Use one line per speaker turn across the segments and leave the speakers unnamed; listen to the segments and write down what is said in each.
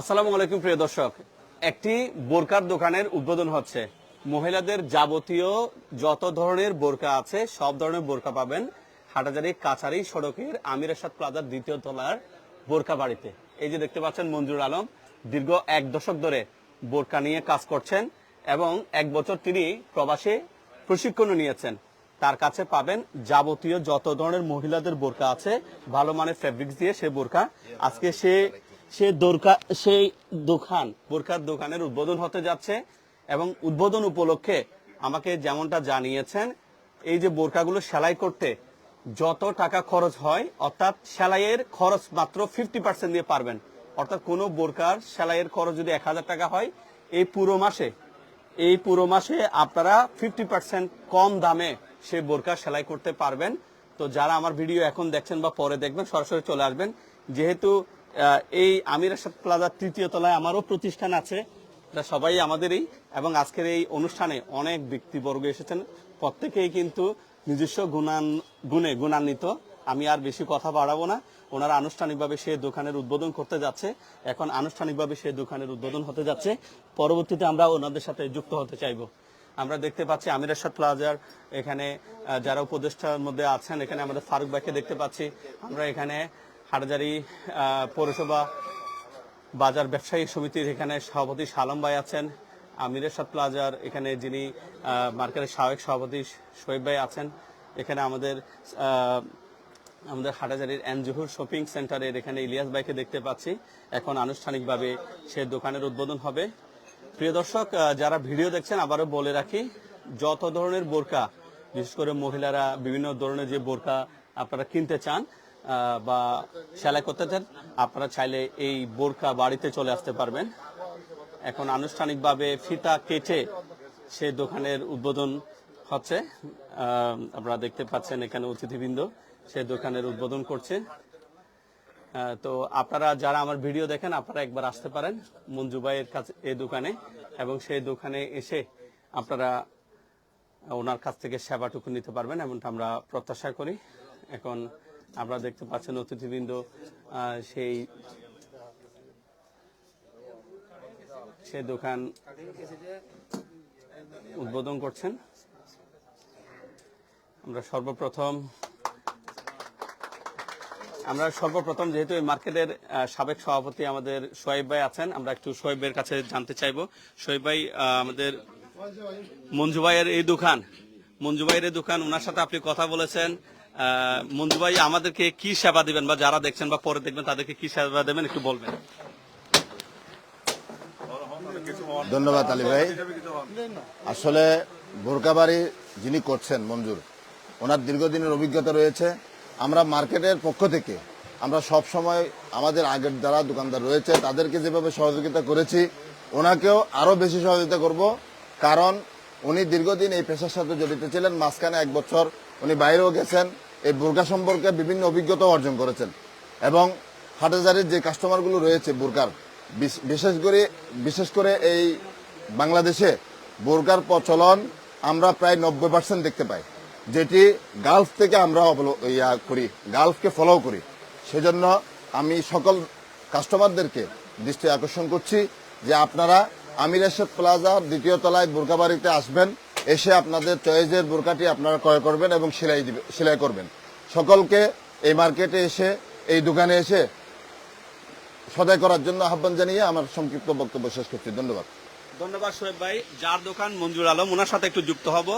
আসসালামু আলাইকুম, প্রিয় দর্শক। একটি বোরকার দোকানের উদ্বোধন হচ্ছে। মহিলাদের যাবতীয় যত ধরনের বোরকা আছে, সব ধরনের বোরকা পাবেন। হাটাজারি কাছারি সড়কের আমির আসাদ প্লাজার দ্বিতীয় তলার বোরকা বাড়িতে। এই যে দেখতে পাচ্ছেন মঞ্জুর আলম, দীর্ঘ এক দশক ধরে বোরকা নিয়ে কাজ করছেন এবং এক বছর তিনি প্রবাসে প্রশিক্ষণ নিয়েছেন। তার কাছে পাবেন যাবতীয় যত ধরনের মহিলাদের বোরকা আছে, ভালো মানের ফেব্রিক্স দিয়ে সে বোরকা। আজকে সে সে দোরকা, সেই দোকান, বোরকার দোকানের উদ্বোধন হতে যাচ্ছে এবং উদ্বোধন উপলক্ষে আমাকে যেমনটা জানিয়েছেন, এই যে বোরকাগুলো সেলাই করতে যত টাকা খরচ হয়, অর্থাৎ সেলাইয়ের খরচ মাত্র ফিফটি পার্সেন্ট দিয়ে পারবেন। অর্থাৎ কোনো বোরকার সেলাইয়ের খরচ যদি এক হাজার টাকা হয়, এই পুরো মাসে, এই পুরো মাসে আপনারা ফিফটি পার্সেন্ট কম দামে সে বোরকা সেলাই করতে পারবেন। তো যারা আমার ভিডিও এখন দেখছেন বা পরে দেখবেন, সরাসরি চলে আসবেন। যেহেতু এই আমির আসাদ প্লাজার তৃতীয় তলায় আমারও প্রতিষ্ঠান আছে। এটা সবাই আমাদেরই এবং আজকের এই অনুষ্ঠানে অনেক ব্যক্তিবর্গ এসেছেন। প্রত্যেকেই কিন্তু নিজস্ব গুণান গুণে গুণান্বিত। আমি আর বেশি কথা বাড়াবো না। ওনারা আনুষ্ঠানিকভাবে সে দোকানের উদ্বোধন করতে যাচ্ছে। এখন আনুষ্ঠানিকভাবে সে দোকানের উদ্বোধন হতে যাচ্ছে। পরবর্তীতে আমরা ওনাদের সাথে যুক্ত হতে চাইব। আমরা দেখতে পাচ্ছি আমির আসাদ প্লাজার এখানে যারা উপদেষ্টার মধ্যে আছেন, এখানে আমাদের ফারুক ভাইকে দেখতে পাচ্ছি। আমরা এখানে হাটজারি পৌরসভা, বাজার ব্যবসায়ী সমিতির এখানে সভাপতি সালাম ভাই আছেন আমির আসাদ প্লাজার এখানে যিনি মার্কেটের সাবেক সভাপতি শোয়েব ভাই আছেন, এখানে আমাদের আমাদের হাটাজারির এনজুহুর শপিং সেন্টারের এখানে ইলিয়াস ভাইকে দেখতে পাচ্ছি। এখন আনুষ্ঠানিকভাবে সে দোকানের উদ্বোধন হবে। প্রিয় দর্শক যারা ভিডিও দেখছেন, আবারও বলে রাখি, যত ধরনের বোরকা, বিশেষ করে মহিলারা বিভিন্ন ধরনের যে বোরকা আপনারা কিনতে চান বা সেলাই করতে চান, আপনারা চাইলে এই বোরকা বাড়িতে চলে আসতে পারবেন। এখন আনুষ্ঠানিকভাবে ফিতা কেটে সে দোকানের উদ্বোধন হচ্ছে। আপনারা দেখতে পাচ্ছেন এখানে অতিথিবৃন্দ সে দোকানের উদ্বোধন করছে। তো আপনারা যারা আমার ভিডিও দেখেন, আপনারা একবার আসতে পারেন মঞ্জু ভাইয়ের কাছে এই দোকানে, এবং সেই দোকানে এসে আপনারা ওনার কাছ থেকে সেবাটুকু নিতে পারবেন, এমনটা আমরা প্রত্যাশা করি। এখন আপনারা দেখতে পাচ্ছেন অতিথিবৃন্দ সেই সে দোকান উদ্বোধন করছেন। আমরা সর্বপ্রথম আমরা সর্বপ্রথম যেহেতু এই মার্কেটের সাবেক সভাপতি আমাদের সোয়েব ভাই আছেন, আমরা একটু সোয়েবের কাছে জানতে চাইব। সোয়েব ভাই আমাদের মঞ্জু ভাইয়ের এই দোকান, মঞ্জু ভাইয়ের এই দোকান, ওনার সাথে আপনি কথা বলেছেন। মঞ্জু ভাই, আমাদেরকে কি সেবা দিবেন বা যারা দেখছেন বা পরে দেখবেন, তাদেরকে কি সেবা দেবেন একটু বলবেন?
ধন্যবাদ আলী ভাই। আসলে বোরকাবাড়ি যিনি করছেন মঞ্জুর, ওনার দীর্ঘদিনের অভিজ্ঞতা রয়েছে। আমরা মার্কেটের পক্ষ থেকে, আমরা সব সময় আমাদের আগের যারা দোকানদার রয়েছে, তাদেরকে যেভাবে সহযোগিতা করেছি, ওনাকেও আরও বেশি সহযোগিতা করব। কারণ উনি দীর্ঘদিন এই পেশার সাথে জড়িত ছিলেন, মাঝখানে এক বছর উনি বাইরেও গেছেন। এই বোরকা সম্পর্কে বিভিন্ন অভিজ্ঞতা অর্জন করেছেন। এবং হাটাজারির যে কাস্টমারগুলো রয়েছে বোরকার বিশেষ করে বিশেষ করে এই বাংলাদেশে বোরকার প্রচলন আমরা প্রায় নব্বই পার্সেন্ট দেখতে পাই। যেটি গালফ থেকে আমরা ইয়া করি, গালফকে ফলো করি। সেজন্য আমি সকল কাস্টমারদেরকে দৃষ্টি আকর্ষণ করছি যে আপনারা আমির এরশাদ প্লাজার দ্বিতীয় তলায় বোরকা বাড়িতে আসবেন। এসে আপনাদের চয়েসের বোরকাটি আপনারা ক্রয় করবেন এবং সেলাই দিবে সেলাই করবেন। সকলকে এই মার্কেটে এসে এই দোকানে এসে সদাই করার জন্য আহ্বান জানিয়ে আমার সংক্ষিপ্ত বক্তব্য শেষ করছি। ধন্যবাদ।
ধন্যবাদ সোহেব ভাই। যার দোকান মঞ্জুর আলম ওনার সাথে একটু যুক্ত হব।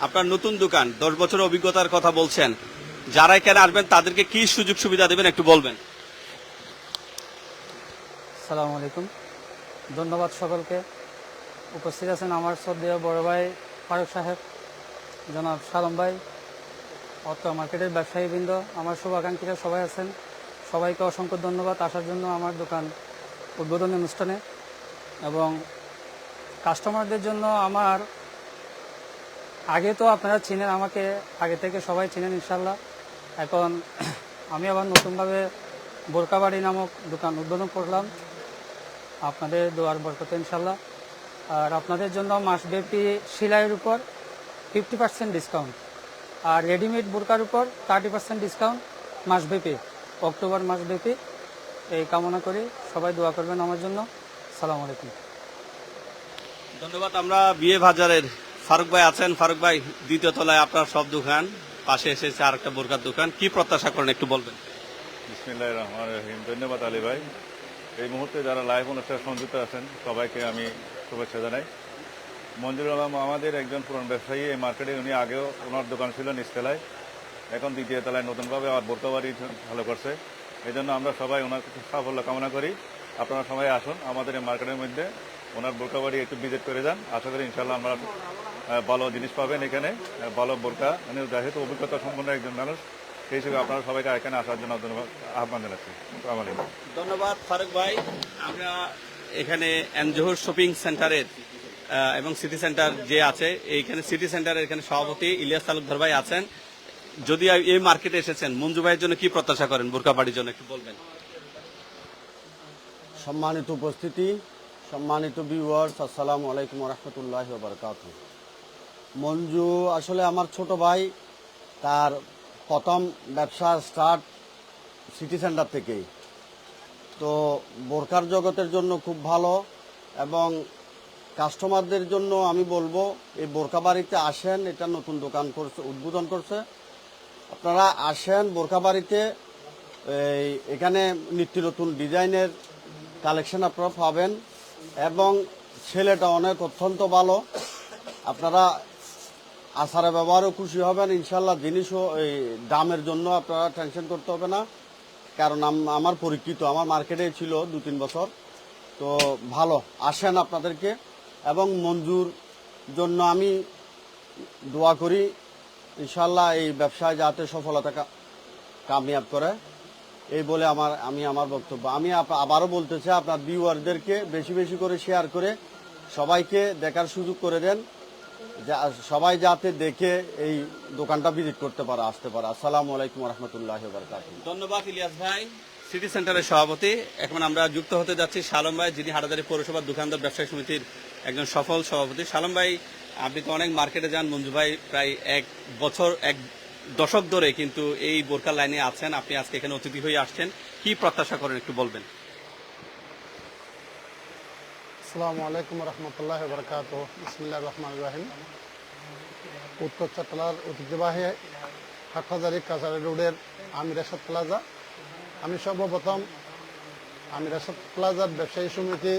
আপনার নতুন দোকান দশ বছরের অভিজ্ঞতার কথা বলছেন। যারা এখানে আসবেন তাদেরকে কি সুযোগ সুবিধা দেবেন একটু বলবেন?
সালামু আলাইকুম। ধন্যবাদ সকলকে। উপস্থিত আছেন আমার শ্রদ্ধেয় বড় ভাই ফারুক সাহেব, জনাব সালম ভাই, অত্র মার্কেটের ব্যবসায়ীবৃন্দ, আমার শুভাকাঙ্ক্ষীরা সবাই আছেন। সবাইকে অসংখ্য ধন্যবাদ আসার জন্য আমার দোকান উদ্বোধনী অনুষ্ঠানে এবং কাস্টমারদের জন্য আমার, আগে তো আপনারা চিনেন, আমাকে আগে থেকে সবাই চিনেন ইনশাল্লাহ এখন আমি আবার নতুনভাবে বোরকাবাড়ি নামক দোকান উদ্বোধন করলাম। আপনাদের দোয়ার বরকতে ইনশাল্লাহ আর আপনাদের জন্য মাসব্যাপী সেলাইয়ের উপর ফিফটি পার্সেন্ট ডিসকাউন্ট। আর রেডিমেড বোরকার উপর থার্টি পার্সেন্ট ডিসকাউন্ট মাসব্যাপী অক্টোবর মাসব্যাপী। এই কামনা করি সবাই দোয়া করবেন আমার জন্য। সালাম আলাইকুম।
ধন্যবাদ আমরা বিয়ে বাজারের ফারুক ভাই আছেন। ফারুক ভাই দ্বিতীয় তলায় আপনার সব দোকান পাশে এসেছে আর একটা বোরকার দোকান। কি প্রত্যাশা করেন একটু বলবেন?
বিসমিল্লাহ রহমান রহিম। ধন্যবাদ আলী ভাই। এই মুহূর্তে যারা লাইভ অনুষ্ঠানে সংযুক্ত আছেন সবাইকে আমি শুভেচ্ছা জানাই। মঞ্জুর আলম আমাদের একজন পুরান ব্যবসায়ী, এই মার্কেটে উনি আগেও ওনার দোকান ছিল নিচতলায়। এখন দ্বিতীয় তলায় নতুনভাবে আবার বোরকাবাড়ি ভালো করছে। এই জন্য আমরা সবাই ওনার সাফল্য কামনা করি। আপনারা সবাই আসুন আমাদের এই মার্কেটের মধ্যে, ওনার বোরকাবাড়ি একটু ভিজিট করে যান। আশা করি ইনশাল্লাহ আমরা ভালো জিনিস পাবেন এখানে ভালো বোরকা। মানে যেহেতু অভিজ্ঞতা সম্পন্ন একজন মানুষ, সেই হিসেবে আপনারা সবাইকে এখানে আসার জন্য আহ্বান জানাচ্ছি।
ধন্যবাদ, ফারুক ভাই। আমরা এখানে এনজোহর শপিং সেন্টারের এবং সিটি সেন্টার যে আছে, এইখানে সিটি সেন্টারের এখানে সভাপতি ইলিয়াস তালুকদার ভাই আছেন। যদি এই মার্কেটে এসেছেন, মঞ্জু ভাইয়ের জন্য কি প্রত্যাশা করেন বোরকা বাড়ির জন্য, একটু বলবেন?
সম্মানিত উপস্থিতি, সম্মানিত ভিউয়ার্স আসসালামু আলাইকুম রহমতুল্লাহ বারকাত মঞ্জু আসলে আমার ছোট ভাই, তার প্রথম ব্যবসা স্টার্ট সিটি সেন্টার থেকেই। তো বোরকার জগতের জন্য খুব ভালো এবং কাস্টমারদের জন্য আমি বলব, এই বোরকা বাড়িতে আসেন, এটা নতুন দোকান করছে, উদ্বোধন করছে। আপনারা আসেন বোরকা বাড়িতে, এই, এখানে নিত্য নতুন ডিজাইনের কালেকশন আপনারা পাবেন এবং ছেলেটা অনেক অত্যন্ত ভালো। আপনারা আসারে ব্যবহারও খুশি হবেন ইনশাল্লাহ জিনিসও, এই, দামের জন্য আপনারা টেনশন করতে হবে না। কারণ আমার পরিচিত আমার মার্কেটে ছিল দু তিন বছর। তো ভালো, আসেন আপনাদেরকে। এবং মঞ্জুর জন্য আমি দোয়া করি ইনশাল্লাহ এই ব্যবসায় যাতে সফলতা কামিয়াব করে। এই বলে আমার, আমি আমার বক্তব্য। আমি আবারও বলতে চাই, আপনার ভিউয়ারদেরকে বেশি বেশি করে শেয়ার করে সবাইকে দেখার সুযোগ করে দেন। সবাই যাতে দেখে এই দোকানটা ভিজিট করতে পারে, আসতে পারে। আসসালামু আলাইকুম রহমতুল্লাহ
ধন্যবাদ, ইলিয়াস ভাই। সিটি সেন্টারের সভাপতি। এখন আমরা যুক্ত হতে যাচ্ছি সালম ভাই, যিনি হাটাদারি পৌরসভার দোকানদার ব্যবসায়ী সমিতির একজন সফল সভাপতি। শালম ভাই, আপনি তো অনেক মার্কেটে যান, মঞ্জু ভাই, প্রায় এক বছর, এক দশক ধরে কিন্তু এই বোরকা লাইনে আছেন। আপনি আজকে এখানে অতিথি হয়ে আসছেন। কি প্রত্যাশা করেন একটু বলবেন?
আসসালামু আলাইকুম রহমতুল্লাহ বরকাত ইসমিল্লা রহমান রাহিম। উত্তর চট্টলার ঐতিহ্যবাহী হাটহাজারি কাছারি রোডের আমির এরশাদ প্লাজা। আমি সর্বপ্রথম আমির এরশাদ প্লাজার ব্যবসায়ী সমিতি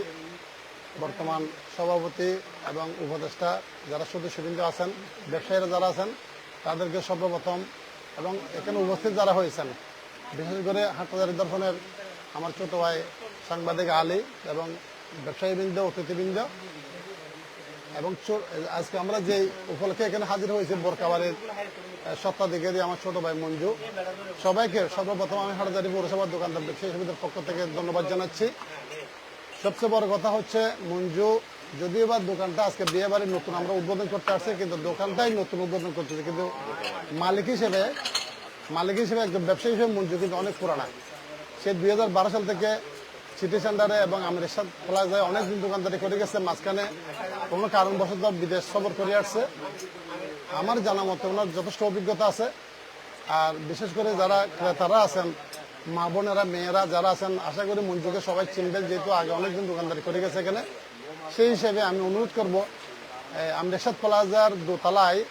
বর্তমান সভাপতি এবং উপদেষ্টা যারা সদস্যবৃন্দ আছেন, ব্যবসায়ীরা যারা আছেন, তাদেরকে সর্বপ্রথম এবং এখানে উপস্থিত যারা হয়েছেন, বিশেষ করে হাটহাজারি দর্শনের আমার ছোট ভাই সাংবাদিক আলী এবং ব্যবসায়ীবৃন্দ, অতিথিবৃন্দ এবং আজকে আমরা যে উপলক্ষে এখানে হাজির হয়েছি বোরকাবাড়ির সত্ত্বাধিকারী আমার ছোট ভাই মঞ্জু। সবাইকে সর্বপ্রথম আমি হাটহাজারি পৌরসভার দোকানদার ব্যবসায়ী সমিতির পক্ষ থেকে ধন্যবাদ জানাচ্ছি। সবচেয়ে বড় কথা হচ্ছে, মঞ্জু, যদিও বা দোকানটা আজকে বিয়ে বাড়ির নতুন, আমরা উদ্বোধন করতে আসছি, কিন্তু দোকানটাই নতুন উদ্বোধন করতেছি। কিন্তু মালিক হিসেবে মালিক হিসেবে একজন ব্যবসায়ী হিসেবে মঞ্জু কিন্তু অনেক পুরানা। সে দুই হাজার বারো সাল থেকে সিটি সেন্টারে এবং আমির সাথে প্লাজায় অনেক দিন দোকানদারি করে গেছে, মাঝখানে কোনো কারণবশত বিদেশ সফর করে আসছে। আমার জানা মতে ওনার যথেষ্ট অভিজ্ঞতা আছে। আর বিশেষ করে যারা ক্রেতারা আছেন, মা বোনেরা, মেয়েরা যারা আছেন, আশা করি মঞ্জুকে সবাই চিনবেন, যেহেতু আগে অনেকদিন দোকানদারি করে গেছে এখানে। সেই হিসেবে আমি অনুরোধ করব আমরেশাদ প্লাজার দোতলায়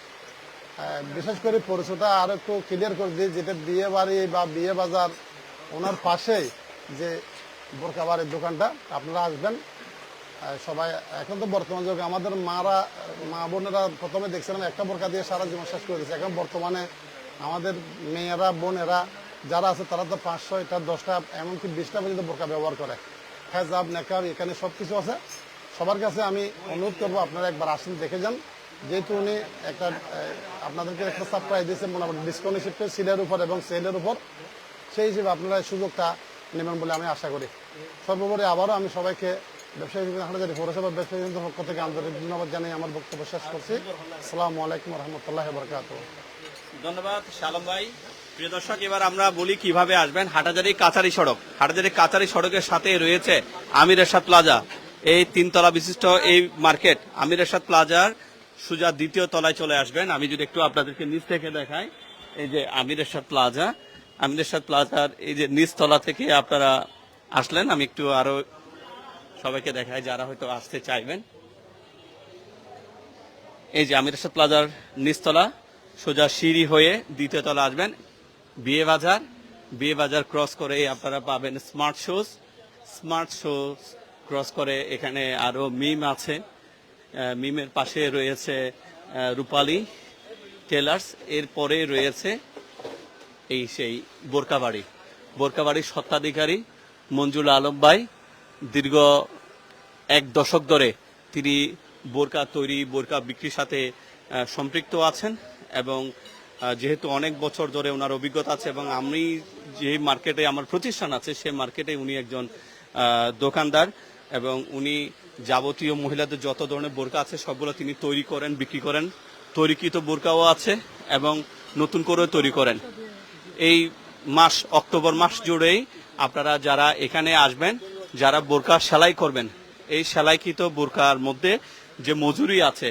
বিশেষ করে পরিচয়টা আর একটু ক্লিয়ার করে দিই, যেটা বিয়ে বাড়ি বা বিয়ে বাজার, ওনার পাশেই যে বোরকা বাড়ির দোকানটা, আপনারা আসবেন। সবাই, এখন তো বর্তমান যুগে আমাদের মারা, মা বোনেরা প্রথমে দেখছিলাম একটা বোরকা দিয়ে সারা জীবন শেষ করে দিচ্ছে এখন বর্তমানে আমাদের মেয়েরা, বোনেরা, যারা আছে তারা তো পাঁচশো এটা দশটা, এমনকি বিশটা পর্যন্ত বোরকা ব্যবহার করে। হেজাব নেকাব এখানে সব কিছু আছে। সবার কাছে আমি অনুরোধ করব, আপনারা একবার আসেন, দেখে যান। যেহেতু উনি একটা আপনাদেরকে একটা সারপ্রাইজ দিয়েছে, মোটামুটি ডিসকাউন্ট হিসেবে সিলের উপর এবং সেলের উপর। সেই হিসেবে আপনারা সুযোগটা নেবেন বলে আমি আশা করি। সর্বোপরি আবারও আমি সবাইকে ব্যবসায়ী পৌরসভা ব্যবসায়ী পক্ষ থেকে আন্তরিক ধন্যবাদ জানিয়ে আমার বক্তব্য শেষ করছি। আসসালামু আলাইকুম রহমতুল্লাহ বরকাত
ধন্যবাদ ভাই। প্রিয় দর্শক, এবার আমরা বলি কীভাবে আসবেন হাটাজারি কাচারি সড়ক। হাটাজারি কাচারি সড়কের সাথে রয়েছে আমির এরশাদ প্লাজা। এই তিনতলা বিশিষ্ট এই মার্কেট আমির এরশাদ প্লাজার সুজা দ্বিতীয় তলায় চলে আসবেন। আমি যদি একটু আপনাদেরকে নিচ থেকে দেখাই, এই যে আমির এরশাদ প্লাজা। আমির এরশাদ প্লাজার এই যে নিচ তলা থেকে আপনারা আসলেন, আমি একটু আরও সবাইকে দেখাই যারা হয়তো আসতে চাইবেন। এই যে আমির প্লাজার নিচতলা, সোজা সিঁড়ি হয়ে দ্বিতীয় তলা আসবেন। বিয়ে বাজার বিয়ে বাজার ক্রস করে আপনারা পাবেন smart shoes smart shoes cross করে এখানে আরও মিম আছে। মিমের পাশে রয়েছে রূপালী টেলার্স এরপরে রয়েছে এই সেই বোরকাবাড়ি। বোরকাবাড়ির সত্ত্বাধিকারী মঞ্জুল আলম ভাই, দীর্ঘ এক দশক ধরে তিনি বোরকা তৈরি, বোরকা বিক্রির সাথে সম্পৃক্ত আছেন এবং যেহেতু অনেক বছর ধরে ওনার অভিজ্ঞতা আছে এবং আমি যে মার্কেটে আমার প্রতিষ্ঠান আছে, সে মার্কেটে উনি একজন দোকানদার এবং উনি যাবতীয় মহিলাদের যত ধরনের বোরকা আছে সবগুলো তিনি তৈরি করেন, বিক্রি করেন। তৈরিকৃত বোরকাও আছে এবং নতুন করেও তৈরি করেন। এই মাস, অক্টোবর মাস জুড়েই আপনারা যারা এখানে আসবেন, যারা বোরকা সেলাই করবেন, এই সেলাইকৃত বোরকার মধ্যে যে মজুরি আছে,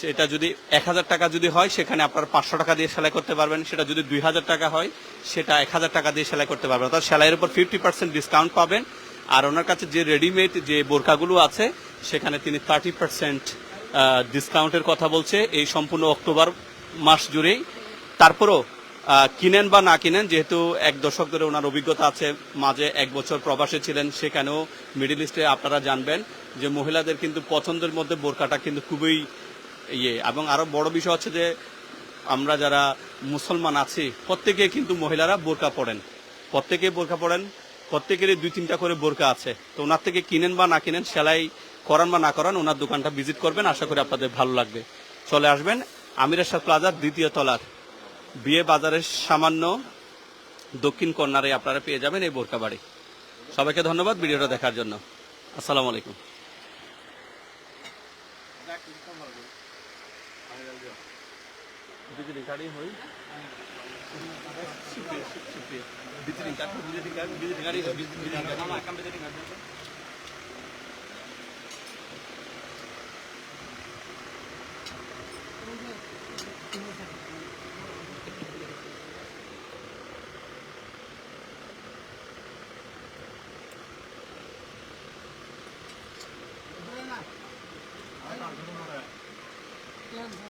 সেটা যদি এক হাজার টাকা যদি হয়, সেখানে আপনারা পাঁচশো টাকা দিয়ে সেলাই করতে পারবেন। সেটা যদি দুই হাজার টাকা হয়, সেটা এক হাজার টাকা দিয়ে সেলাই করতে পারবেন। অর্থাৎ সেলাইয়ের উপর ফিফটি পার্সেন্ট ডিসকাউন্ট পাবেন। আর ওনার কাছে যে রেডিমেড যে বোরকাগুলো আছে, সেখানে তিনি থার্টি পার্সেন্ট ডিসকাউন্টের কথা বলছে। এই সম্পূর্ণ অক্টোবর মাস জুড়েই। তারপরও কিনেন বা না কিনেন, যেহেতু এক দশক ধরে ওনার অভিজ্ঞতা আছে, মাঝে এক বছর প্রবাসে ছিলেন, সেখানেও মিডিল ইস্টে আপনারা জানবেন যে মহিলাদের কিন্তু পছন্দের মধ্যে বোরকাটা কিন্তু খুবই ইয়ে। এবং আরও বড় বিষয় হচ্ছে যে আমরা যারা মুসলমান আছি, প্রত্যেকে কিন্তু মহিলারা বোরকা পড়েন প্রত্যেকে বোরকা পড়েন প্রত্যেকেরই দুই তিনটা করে বোরকা আছে। তো ওনার থেকে কিনেন বা না কিনেন, সেলাই করান বা না করান, ওনার দোকানটা ভিজিট করবেন, আশা করি আপনাদের ভালো লাগবে। চলে আসবেন আমিরের শাহ প্লাজার দ্বিতীয় তলার। বিয়ে বাজারের সামান্য দক্ষিণ কর্নারে আপনারা পেয়ে যাবেন এই বোরকা বাড়ি। সবাইকে ধন্যবাদ ভিডিওটা দেখার জন্য। আসসালামু আলাইকুম।